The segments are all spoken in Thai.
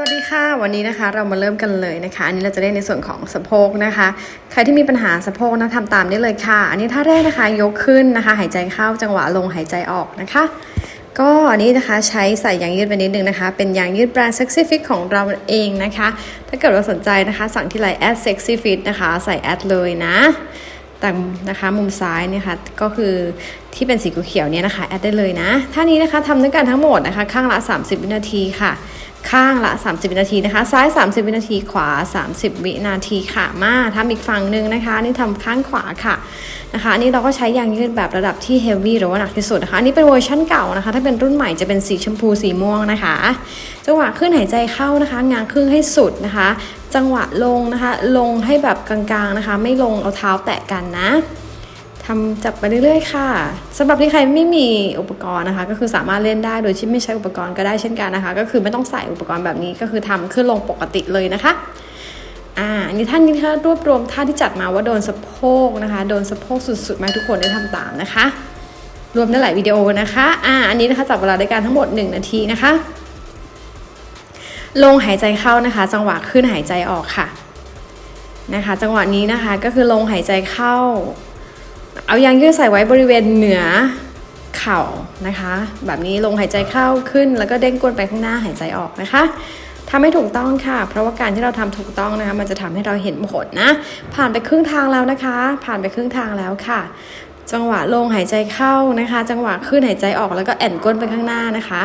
วัสดีค่ะ วันนี้นะคะเรามาเริ่มกันเลยนะคะ อันนี้เราจะเล่นในส่วนของสะโพกนะคะ ใครที่มีปัญหาสะโพกนะทำตามได้เลยค่ะ อันนี้ท่าแรกนะคะยกขึ้นนะคะ หายใจเข้าจังหวะลงหายใจออกนะคะ ก็อันนี้นะคะใช้ใส่ยางยืดไปนิดนึงนะคะ เป็นยางยืดแบรนด์ Sexy Fit ของเราเองนะคะ ถ้าเกิดว่าสนใจนะคะ สั่งที่ไลน์ at sexy fit นะคะ ใส่แอดเลยนะแต่นะคะมุมซ้ายเนี่ยค่ะก็คือที่เป็นสีเขียวเนี่ยนะคะแอดได้เลยนะท่านี้นะคะทำด้วยกันทั้งหมดนะคะ ข้างละ 30 วินาทีค่ะ ข้างละ 30 วินาทีนะคะ ซ้าย 30 วินาที ขวา 30 วินาทีค่ะ มาทำอีกฝั่งหนึ่งนะคะ นี่ทำข้างขวาค่ะนะคะอันนี้เราก็ใช้ยางยืดแบบระดับที่เฮฟวี่หรือว่าหนักที่สุดนะคะอันนี้เป็นเวอร์ชั่นเก่านะคะ ถ้าเป็นรุ่นใหม่จะเป็นสีชมพูสีม่วงนะคะ จังหวะขึ้นหายใจเข้านะคะ งางครึ่งให้สุดนะคะ จังหวะลงนะคะ ลงให้แบบกลางๆนะคะ ไม่ลงเอาเท้าแตะกันนะ ทำจับไปเรื่อยๆ ค่ะสำหรับที่ใครไม่มีอุปกรณ์นะคะ ก็คือสามารถเล่นได้โดยที่ไม่ใช้อุปกรณ์ก็ได้เช่นกันนะคะ ก็คือไม่ต้องใส่อุปกรณ์แบบนี้ก็คือทำขึ้นลงปกติเลยนะคะอ่านนี้ท่านนี้ค่ะรวบรวมท่าที่จัดมาว่าโดนสะโพกนะคะ โดนสะโพกสุดๆมาให้ทุกคนได้ทำตามนะคะ รวมได้หลายวิดีโอนะคะอ่าอันนี้นะคะจับเวลาด้วยกันทั้งหมด 1 นาทีนะคะ ลงหายใจเข้านะคะ จังหวะขึ้นหายใจออกค่ะนะคะ จังหวะนี้นะคะก็คือลงหายใจเข้า เอายางยืดใส่ไว้บริเวณเหนือเข่านะคะ แบบนี้ลงหายใจเข้าขึ้น แล้วก็เด้งก้นไปข้างหน้าหายใจออกนะคะทำให้ถูกต้องค่ะ เพราะว่าการที่เราทำถูกต้องนะคะ มันจะทำให้เราเห็นผลนะ ผ่านไปครึ่งทางแล้วนะคะ ผ่านไปครึ่งทางแล้วค่ะ จังหวะลงหายใจเข้านะคะ จังหวะขึ้นหายใจออกแล้วก็แอนก้นไปข้างหน้านะคะ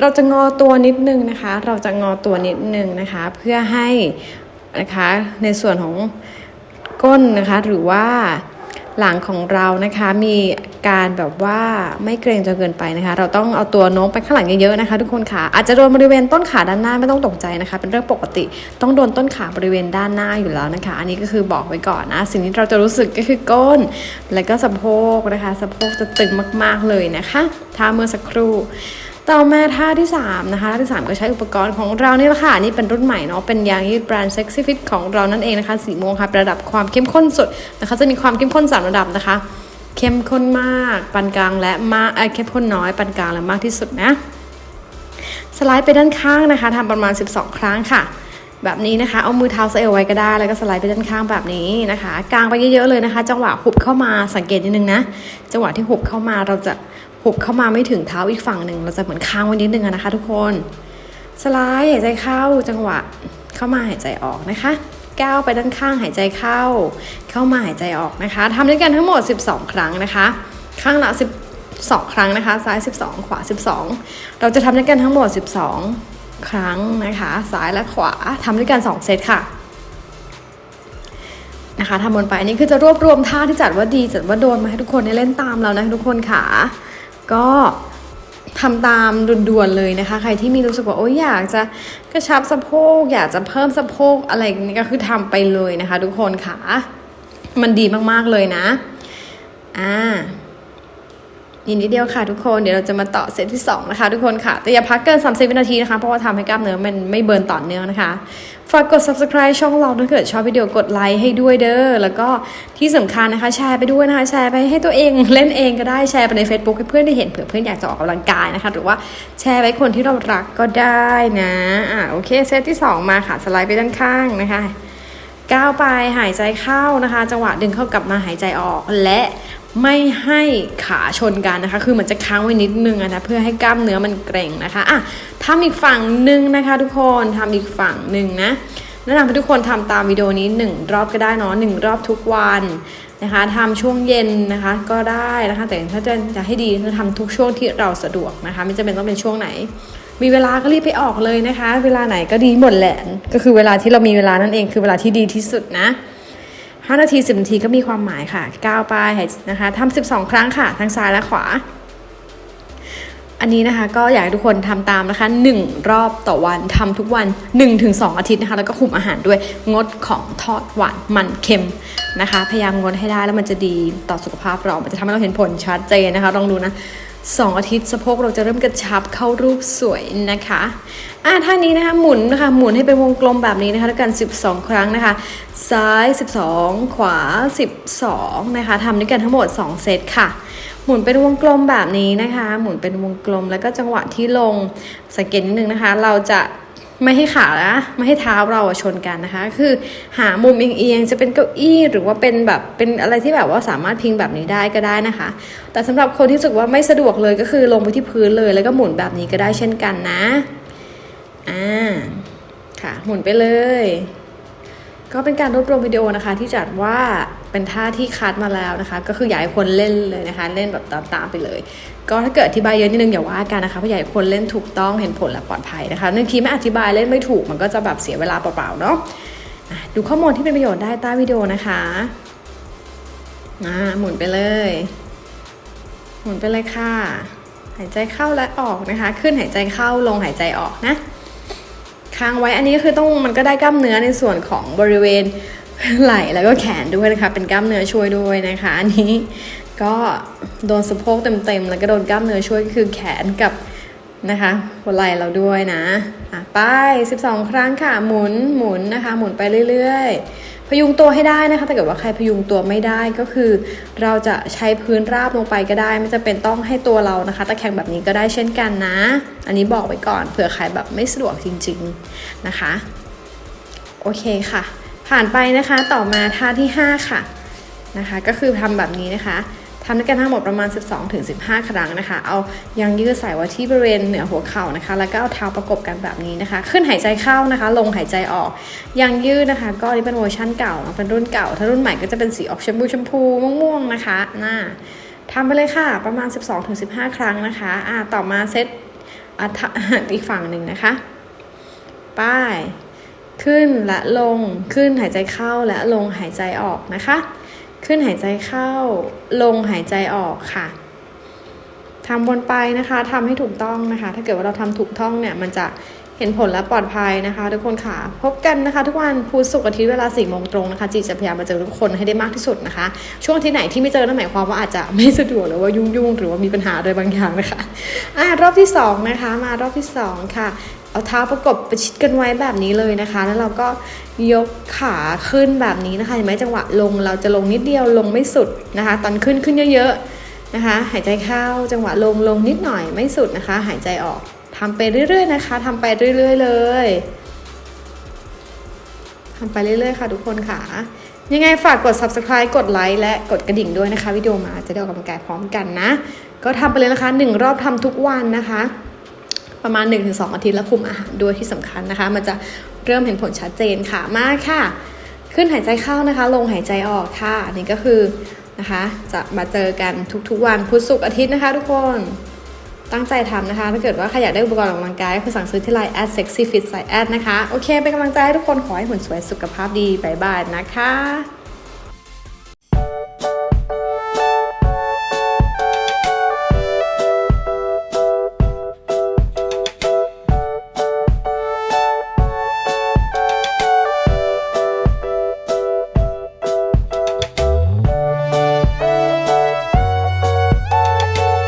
เราจะงอตัวนิดนึงนะคะ เราจะงอตัวนิดนึงนะคะ เพื่อให้นะคะในส่วนของก้นนะคะหรือว่า หลังของเรานะคะมีการแบบว่าไม่เกรงจนเกินไปนะคะ เราต้องเอาตัวโน้มไปข้างหลังเยอะๆนะคะ ทุกคนค่ะอาจจะโดนบริเวณต้นขาด้านหน้าไม่ต้องตกใจนะคะ เป็นเรื่องปกติต้องโดนต้นขาบริเวณด้านหน้าอยู่แล้วนะคะ อันนี้ก็คือบอกไว้ก่อนนะสิ่งที่เราจะรู้สึกก็คือก้น แล้วก็สะโพกนะคะ สะโพกจะตึงมากๆเลยนะคะท่าเมื่อสักครู่ ต่อมาท่าที่ 3 นะคะท่าที่ 3 ก็ใช้อุปกรณ์ของเรานี่แหละค่ะนี่เป็นรุ่นใหม่เนาะเป็นยางยืดแบรนด์ Sexy Fit ของเรานั่นเองนะคะสีม่วงค่ะระดับความเข้มข้นสุดนะคะจะมีความเข้มข้น 3 ระดับนะคะ เข้มข้นมากปานกลางและมากเเข้มข้นน้อยปานกลางและมากที่สุดนะสไลด์ไปด้านข้างนะคะทำประมาณ 12 ครั้งค่ะ แบบนี้นะคะ เอามือเท้าเซลไว้ก็ได้ แล้วก็สไลด์ไปด้านข้างแบบนี้นะคะกางไปเยอะๆเลยนะคะ จังหวะหุบเข้ามาสังเกตนิดนึงนะ จังหวะที่หุบเข้ามาเราจะหุบเข้ามาไม่ถึงเท้าอีกฝั่งหนึ่ง เราจะเหมือนค้างไว้นิดนึงนะคะ ทุกคน สไลด์หายใจเข้า จังหวะเข้ามาหายใจออกนะคะก้าวไปด้านข้างหายใจเข้า เข้ามาหายใจออกนะคะทำด้วยกันทั้งหมด 12 ครั้งนะคะ ข้างละ12 ครั้งนะคะ ซ้าย 12 ขวา 12 เราจะทำด้วยกันทั้งหมด 12 ครั้งนะคะซ้ายและขวาทำด้วยกัน 2 เซตค่ะนะคะทำบนไปอันนี้คือจะรวบรวมท่าที่จัดว่าดีจัดว่าโดนมาให้ทุกคนได้เล่นตามเรานะทุกคนค่ะ ก็ทำตามด่วนๆเลยนะคะ ใครที่มีรู้สึกว่าโอ้ยอยากจะกระชับสะโพก อยากจะเพิ่มสะโพกอะไรนี่ก็คือทำไปเลยนะคะ ทุกคนค่ะ มันดีมากๆเลยนะอ่า ยินดีเดียวค่ะทุกคนเดี๋ยวเราจะมาต่อเซตที่ 2 นะคะ ทุกคนค่ะ แต่อย่าพักเกิน 30 วินาทีนะคะ เพราะว่าทำให้กล้ามเนื้อมันไม่เบิร์นต่อเนื่องนะคะฝากกด subscribe ช่องเราถ้าเกิดชอบวิดีโอกดไลค์ให้ด้วยเด้อ แล้วก็ที่สำคัญนะคะ แชร์ไปด้วยนะคะ แชร์ไปให้ตัวเองเล่นเองก็ได้แชร์ไปใน Facebook ให้เพื่อนได้เห็นเผื่อเพื่อนอยากจะออกกำลังกายนะคะ หรือว่าแชร์ไว้คนที่เรารักก็ได้นะอ่าโอเคเซตที่ 2 มาค่ะสไลด์ไปด้านข้างนะคะก้าวไปหายใจเข้านะคะ จังหวะดึงเข้ากลับมาหายใจออกและ ไม่ให้ขาชนกันนะคะ คือเหมันจะค้างไว้นิดนึงนะเพื่อให้กล้ามเนื้อมันเกร็งนะคะอะทำอีกฝั่งหนึ่งนะคะ ทุกคนทำอีกฝั่งหนึ่งนะแนะนำให้ทุกคนทำตามวิดีโอนี้หนึ่งรอบก็ได้เนาะหนึ่งรอบทุกวันนะคะทำช่วงเย็นนะคะก็ได้นะคะ แต่ถ้าจะจะให้ดีคือทำทุกช่วงที่เราสะดวกนะคะ ไม่จำเป็นต้องเป็นช่วงไหน มีเวลาก็รีบไปออกเลยนะคะ เวลาไหนก็ดีหมดแหละก็คือเวลาที่เรามีเวลานั่นเองคือเวลาที่ดีที่สุดนะ 5 นาที 10 นาทีก็มีความหมายค่ะก้าวไปนะคะทำ12 ครั้งค่ะทั้งซ้ายและขวา อันนี้นะคะก็อยากให้ทุกคนทำตามนะคะ 1 รอบต่อวันทำทุกวัน 1-2 อาทิตย์นะคะ แล้วก็คุมอาหารด้วยงดของทอดหวานมันเค็มนะคะ พยายามงดให้ได้แล้วมันจะดีต่อสุขภาพเรา มันจะทำให้เราเห็นผลชัดเจนนะคะลองดูนะ สองอาทิตย์สะโพกเราจะเริ่มกระชับเข้ารูปสวยนะคะอะท่านี้นะคะหมุนนะคะหมุนให้เป็นวงกลมแบบนี้นะคะด้วยกัน 12 ครั้งนะคะ ซ้าย 12 ขวา 12 นะคะทำด้วยกันทั้งหมด 2 เซตค่ะ หมุนเป็นวงกลมแบบนี้นะคะ หมุนเป็นวงกลมแล้วก็จังหวะที่ลงสังเกตนิดนึงนะคะ เราจะ ไม่ให้ขานะไม่ให้เท้าเราชนกันนะคะ คือหามุมเอียงๆจะเป็นเก้าอี้หรือว่าเป็นแบบเป็นอะไรที่แบบว่าสามารถพิงแบบนี้ได้ก็ได้นะคะ แต่สำหรับคนที่รู้สึกว่าไม่สะดวกเลยก็คือลงไปที่พื้นเลยแล้วก็หมุนแบบนี้ก็ได้เช่นกันนะอ่าค่ะหมุนไปเลย ก็เป็นการรวบรวมวิดีโอนะคะที่จัดว่า เป็นท่าที่คัดมาแล้วนะคะ ก็คืออยากให้คนเล่นเลยนะคะ เล่นแบบตามๆไปเลย ก็ถ้าเกิดอธิบายเยอะนิดนึงอย่าว่ากันนะคะเพราะอยากให้คนเล่นถูกต้องเห็นผลและปลอดภัยนะคะนึกทีไม่อธิบายเล่นไม่ถูกมันก็จะแบบเสียเวลาเปล่าๆเนาะดูข้อมูลที่เป็นประโยชน์ได้ใต้วิดีโอนะคะอ่าหมุนไปเลย หมุนไปเลยค่ะ หายใจเข้าและออกนะคะ ขึ้นหายใจเข้าลงหายใจออกนะค้างไว้อันนี้ก็คือต้องมันก็ได้กล้ามเนื้อในส่วนของบริเวณ ไหล่แล้วก็แขนด้วยนะคะ เป็นกล้ามเนื้อช่วยด้วยนะคะอันนี้ก็โดนสะโพกเต็มๆแล้วก็โดนกล้ามเนื้อช่วยก็คือแขนกับนะคะหัวไหล่เราด้วยนะะไป 12 ครั้งค่ะ หมุนหมุนนะคะ หมุนไปเรื่อยๆ พยุงตัวให้ได้นะคะ ถ้าเกิดว่าใครพยุงตัวไม่ได้ก็คือ เราจะใช้พื้นราบลงไปก็ได้ ไม่จะเป็นต้องให้ตัวเรานะคะ ตะแคงแบบนี้ก็ได้เช่นกันนะ อันนี้บอกไว้ก่อนเผื่อใครแบบไม่สะดวกจริง ๆนะคะ โอเคค่ะ ผ่านไปนะคะต่อมาท่าที่ 5 ค่ะนะคะ ก็คือทำแบบนี้นะคะทำด้วยกันทั้งหมดประมาณ 12-15 ครั้งนะคะ เอายางยืดใส่ไว้ที่บริเวณเหนือหัวเข่านะคะ แล้วก็เอาเท้าประกบกันแบบนี้นะคะ ขึ้นหายใจเข้านะคะ ลงหายใจออกยางยืดนะคะ ก็นี่เป็นเวอร์ชั่นเก่าเป็นรุ่นเก่า ถ้ารุ่นใหม่ก็จะเป็นสีออกชมพูชมพูม่วงๆนะคะน่าทำไปเลยค่ะ ประมาณ 12-15 ครั้งนะคะอ่าต่อมาเซตอ,อีกฝั่งหนึ่งนะคะป้าย ขึ้นและลง ขึ้นหายใจเข้าและลงหายใจออกนะคะ ขึ้นหายใจเข้า ลงหายใจออกค่ะทำวนไปนะคะทำให้ถูกต้องนะคะ ถ้าเกิดว่าเราทำถูกต้องเนี่ยมันจะ เห็นผลและปลอดภัยนะคะ ทุกคนค่ะ พบกันนะคะ ทุกวันพุธศุกร์อาทิตย์เวลาสี่โมงตรงนะคะจีจะพยายามมาเจอทุกคนให้ได้มากที่สุดนะคะ ช่วงที่ไหนที่ไม่เจอนั่นหมายความว่าอาจจะไม่สะดวกหรือว่ายุ่งๆหรือว่ามีปัญหาอะไรบางอย่างนะคะอ่ารอบที่สองนะคะมารอบที่สองค่ะเอาเท้าประกบประชิดกันไว้แบบนี้เลยนะคะ แล้วเราก็ยกขาขึ้นแบบนี้นะคะเห็นไหมจังหวะลงเราจะลงนิดเดียวลงไม่สุดนะคะ ตอนขึ้นขึ้นเยอะๆนะคะ หายใจเข้าจังหวะลงลงนิดหน่อยไม่สุดนะคะ หายใจออก ทำไปเรื่อยๆนะคะทำไปเรื่อยๆเลยทำไปเรื่อยๆค่ะทุกคนค่ะ ยังไงฝากกด subscribe กดไลค์และกดกระดิ่งด้วยนะคะ วิดีโอมาจะได้ออกกำลังกายพร้อมกันนะ ก็ทำไปเลยนะคะหนึ่งรอบทำทุกวันนะคะ ประมาณ 1-2 อาทิตย์แล้วคุมอาหารด้วยที่สำคัญนะคะ มันจะเริ่มเห็นผลชัดเจนค่ะมากค่ะ ขึ้นหายใจเข้านะคะ ลงหายใจออกค่ะนนี่ก็คือนะคะ จะมาเจอกันทุกๆวันพุธศุกร์อาทิตย์นะคะ ทุกคน ตั้งใจทำนะคะ ถ้าเกิดว่าใครอยากได้อุปกรณ์ออกกำลังกายคุณสั่งซื้อที่ไลน์ at sexy fit ใส่แอดนะคะ โอเค เป็นกำลังใจให้ทุกคนขอให้หุ่นสวยสุขภาพดีบายบายนะคะ